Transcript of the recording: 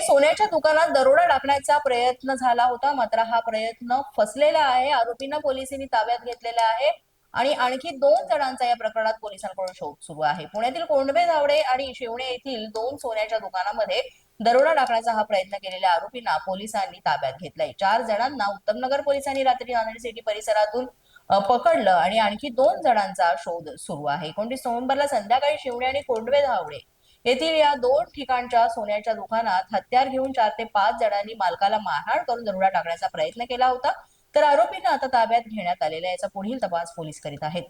सोन्याच्या दुकानात दरोडा टाकण्याचा प्रयत्न झाला होता. मात्र हा प्रयत्न फसलेला आहे. आरोपींना पोलिसांनी ताब्यात घेतलेला आहे. आणि आणखी दोन जणांचा या प्रकरणात पोलिसांकडून शोध सुरू आहे. पुण्यातील कोंडवे धावडे आणि शिवणे येथील दोन सोन्याच्या दुकानामध्ये दरोडा टाकण्याचा हा प्रयत्न केलेल्या आरोपींना पोलिसांनी ताब्यात घेतलाय. चार जणांना उत्तमनगर पोलिसांनी रात्री नांदेड सिटी परिसरातून पकडलं आणि आणखी दोन जणांचा शोध सुरू आहे. एकोणतीस नोव्हेंबरला संध्याकाळी शिवणे आणि कोंडवे धावडे येथील या दोन ठिकाणच्या सोन्याच्या दुकानात हत्यार घेऊन चार ते पाच जणांनी मालकाला मारहाण करून दरोडा टाकण्याचा प्रयत्न केला होता. तर आरोपींना आता ताब्यात घेण्यात आलेला याचा पुढील तपास पोलीस करीत आहेत.